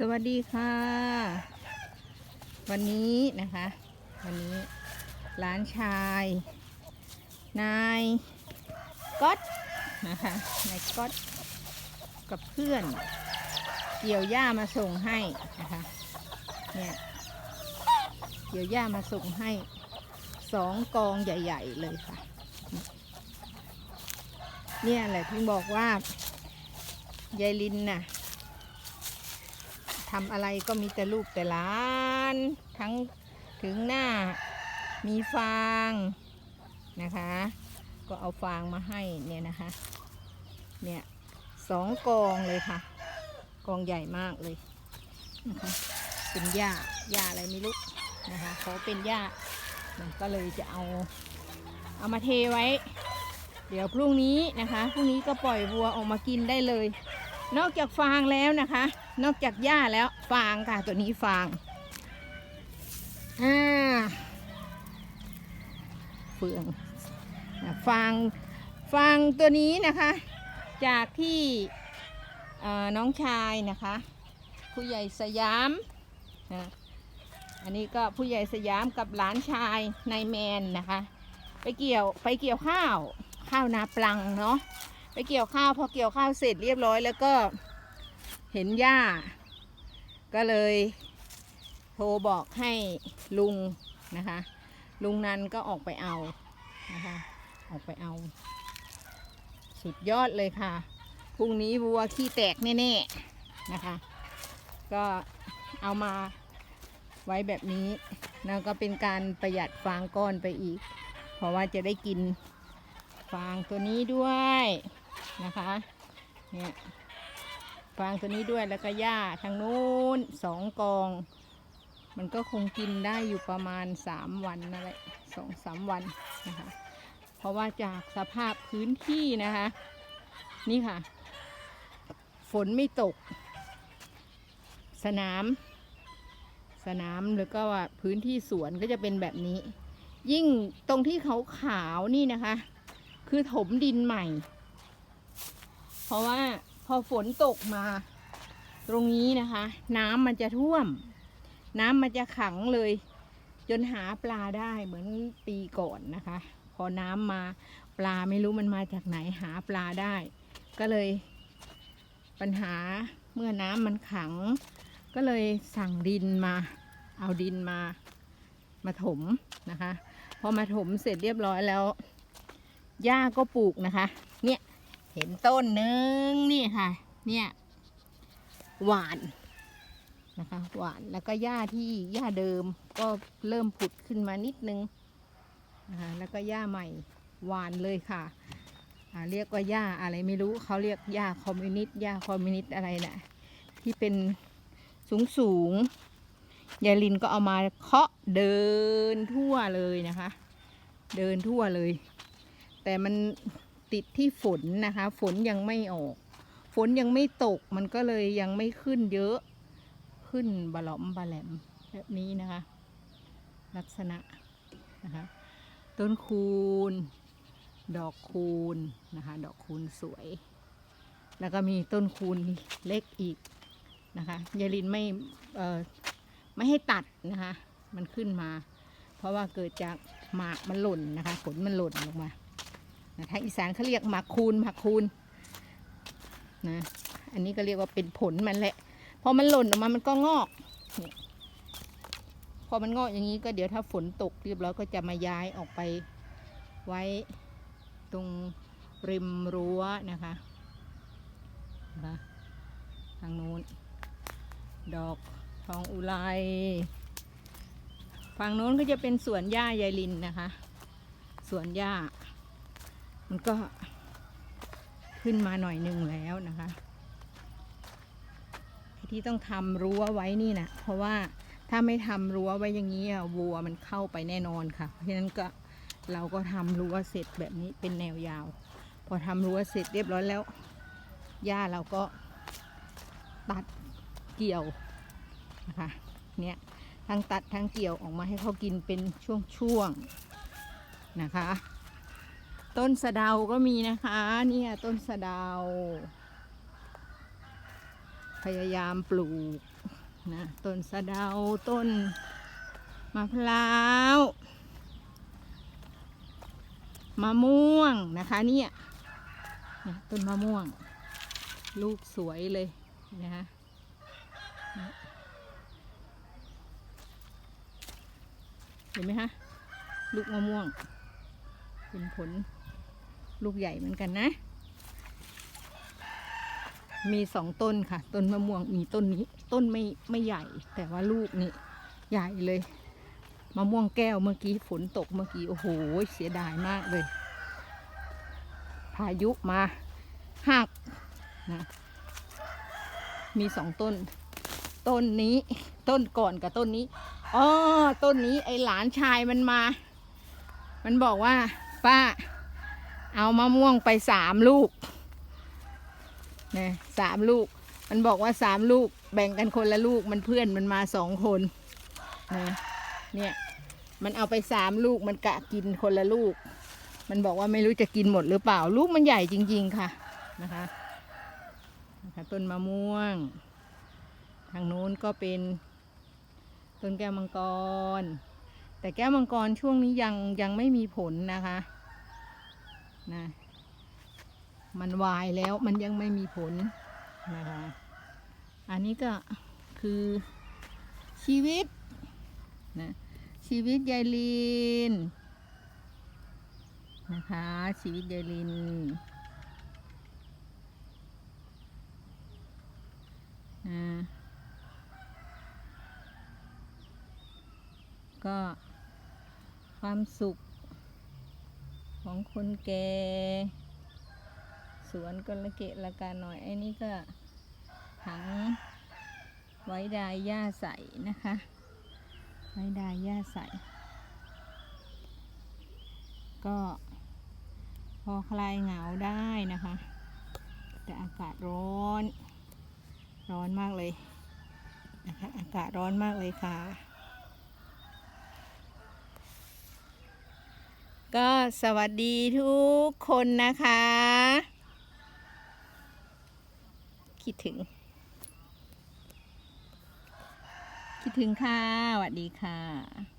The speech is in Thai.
สวัสดีค่ะ วันนี้นะคะ วันนี้หลานชาย นายก๊อตนะคะนายก๊อตกับเพื่อน เกี่ยวหญ้ามาส่งให้นะคะเนี่ยเกี่ยวหญ้ามาส่งให้สองกองใหญ่ ๆ เลยค่ะ เนี่ยแหละที่บอกว่ายายลินน่ะ ทำอะไรก็มีแต่ลูกแต่หลาน ทั้งถึงหน้ามีฟางนะคะ ก็เอาฟางมาให้เนี่ยนะคะ เนี่ยสองกองเลยค่ะ กองใหญ่มากเลยนะคะเป็นหญ้าหญ้าอะไรไม่รู้นะคะเขาเป็นหญ้าก็เลยจะเอาเอามาเทไว้ เดี๋ยวพรุ่งนี้นะคะพรุ่งนี้ก็ปล่อยวัวออกมากินได้เลย นอกจากฟางแล้วนะคะ นอกจากหญ้าแล้วฟางค่ะตัวนี้ฟางอ่าเฟืองฟางฟางตัวนี้นะคะ จากที่น้องชายนะคะผู้ใหญ่สยามนะอันนี้ก็ผู้ใหญ่สยามกับหลานชายนายแมนนะคะ ไปเกี่ยวไปเกี่ยวข้าวข้าวนาปลังเนาะ ไปเกี่ยวข้าวพอเกี่ยวข้าวเสร็จเรียบร้อย แล้วก็เห็นหญ้า ก็เลยโทรบอกให้ลุงนะคะ ลุงนันก็ออกไปเอานะคะออกไปเอา สุดยอดเลยค่ะพรุ่งนี้วัวขี้แตกแน่ๆนะคะ ก็เอามาไว้แบบนี้แล้วก็เป็นการประหยัดฟางก้อนไปอีก เพราะว่าจะได้กินฟางตัวนี้ด้วย นะคะเนี่ยฟางตัวนี้ด้วยแล้วก็หญ้าทางนู้นสองกอง มันก็คงกินได้อยู่ประมาณสามวันนั่นแหละสองสามวันนะคะ เพราะว่าจากสภาพพื้นที่นะคะ นี่ค่ะ ฝนไม่ตก สนาม สนามหรือก็ว่าพื้นที่สวนก็จะเป็นแบบนี้ ยิ่งตรงที่เขาขาวนี่นะคะ คือถมดินใหม่ เพราะว่าพอฝนตกมา ตรงนี้นะคะ น้ำมันจะท่วม น้ำมันจะขังเลย จนหาปลาได้เหมือนปีก่อนนะคะ พอน้ำมาปลาไม่รู้มันมาจากไหนหาปลาได้ ก็เลย ปัญหาเมื่อน้ำมันขัง ก็เลยสั่งดินมา เอาดินมามาถมนะคะ พอมาถมเสร็จเรียบร้อยแล้วหญ้าก็ปลูกนะคะ เห็นต้นหนึ่งนี่ค่ะ เนี่ยหวานนะคะหวานแล้วก็หญ้าที่หญ้าเดิมก็เริ่มผุดขึ้นมานิดนึงนะคะแล้วก็หญ้าใหม่หวานเลยค่ะเรียกว่าหญ้าอะไรไม่รู้เขาเรียกหญ้าคอมมิวนิสต์หญ้าคอมมิวนิสต์อะไรนะที่เป็นสูงสูงยายลินก็เอามาเคาะเดินทั่วเลยนะคะ เดินทั่วเลย แต่มัน ติดที่ฝนนะคะ ฝนยังไม่ออก ฝนยังไม่ตกมันก็เลยยังไม่ขึ้นเยอะ ขึ้นบะหลอมบะแหลมแบบนี้นะคะ ลักษณะนะคะ ต้นคูณ ดอกคูณนะคะ ดอกคูณสวย แล้วก็มีต้นคูณเล็กอีกนะคะยายลินไม่เอ่อไม่ให้ตัดนะคะ มันขึ้นมา เพราะว่าเกิดจากหมากมันหล่นนะคะ ผลมันหล่นลงมา นะทางอีสานเขาเรียกหมากคูณหมากคูณนะอันนี้ก็เรียกว่าเป็นผลมันแหละ พอมันหล่นออกมามันก็งอกพอมันงอกอย่างนี้ก็เดี๋ยวถ้าฝนตกเรียบร้อยก็จะมาย้ายออกไปไว้ตรงริมรั้วนะคะนะทางนู้น ดอกทองอุไรฝั่งโน้นก็จะเป็นสวนหญ้ายายลินนะคะ สวนหญ้า มันก็ขึ้นมาหน่อยหนึ่งแล้วนะคะที่ต้องทำรั้วไว้นี่นะเพราะว่าถ้าไม่ทำรั้วไว้อย่างนี้อะวัวมันเข้าไปแน่นอนค่ะเพราะฉะนั้นก็เราก็ทำรั้วเสร็จแบบนี้เป็นแนวยาว พอทำรั้วเสร็จเรียบร้อยแล้วหญ้าเราก็ตัดเกี่ยวนะคะเนี่ยทั้งตัดทั้งเกี่ยวออกมาให้เขากินเป็นช่วงๆนะคะ ต้นสะเดาก็มีนะคะ เนี่ยต้นสะเดา พยายามปลูกนะต้นสะเดาต้นมะพร้าวมะม่วงนะคะเนี่ยต้นมะม่วง ลูกสวยเลยนะคะเนี่ยเห็นไหมคะลูกมะม่วงเป็นผล ลูกใหญ่เหมือนกันนะ มีสองต้นค่ะ ต้นมะม่วงมีต้นนี้ ต้นไม่ไม่ใหญ่ แต่ว่าลูกนี่ใหญ่เลยมะม่วงแก้วเมื่อกี้ฝนตกเมื่อกี้โอ้โหเสียดายมากเลย พายุมาหักนะมีสองต้น ต้นนี้ต้นก่อนกับต้นนี้อ๋อต้นนี้ไอหลานชายมันมา มันบอกว่าป้า เอามะม่วงไปสามลูกนะสามลูก มันบอกว่าสามลูก แบ่งกันคนละลูก มันเพื่อนมันมาสองคนนะเนี่ย มันเอาไปสามลูก มันกะกินคนละลูก มันบอกว่าไม่รู้จะกินหมดหรือเปล่า ลูกมันใหญ่จริง ๆ ค่ะ นะคะนะคะต้นมะม่วง ทางโน้นก็เป็นต้นแก้วมังกร แต่แก้วมังกรช่วงนี้ยังยังไม่มีผลนะคะ นะ มันวายแล้วมันยังไม่มีผลนะคะ อันนี้ก็คือชีวิตนะชีวิตยายลีนนะคะ ชีวิตยายลินอ่าก็ความสุข ของคนแก่สวนก็ละเกะละกาหน่อยไอ้นี่ก็ถังไว้ดายหญ้าใสนะคะ ไว้ดายหญ้าใส ก็พอคลายเหงาได้นะคะ แต่อากาศร้อน ร้อนมากเลยนะคะ อากาศร้อนมากเลยค่ะ ก็สวัสดีทุกคนนะคะ คิดถึง คิดถึงค่ะสวัสดีค่ะ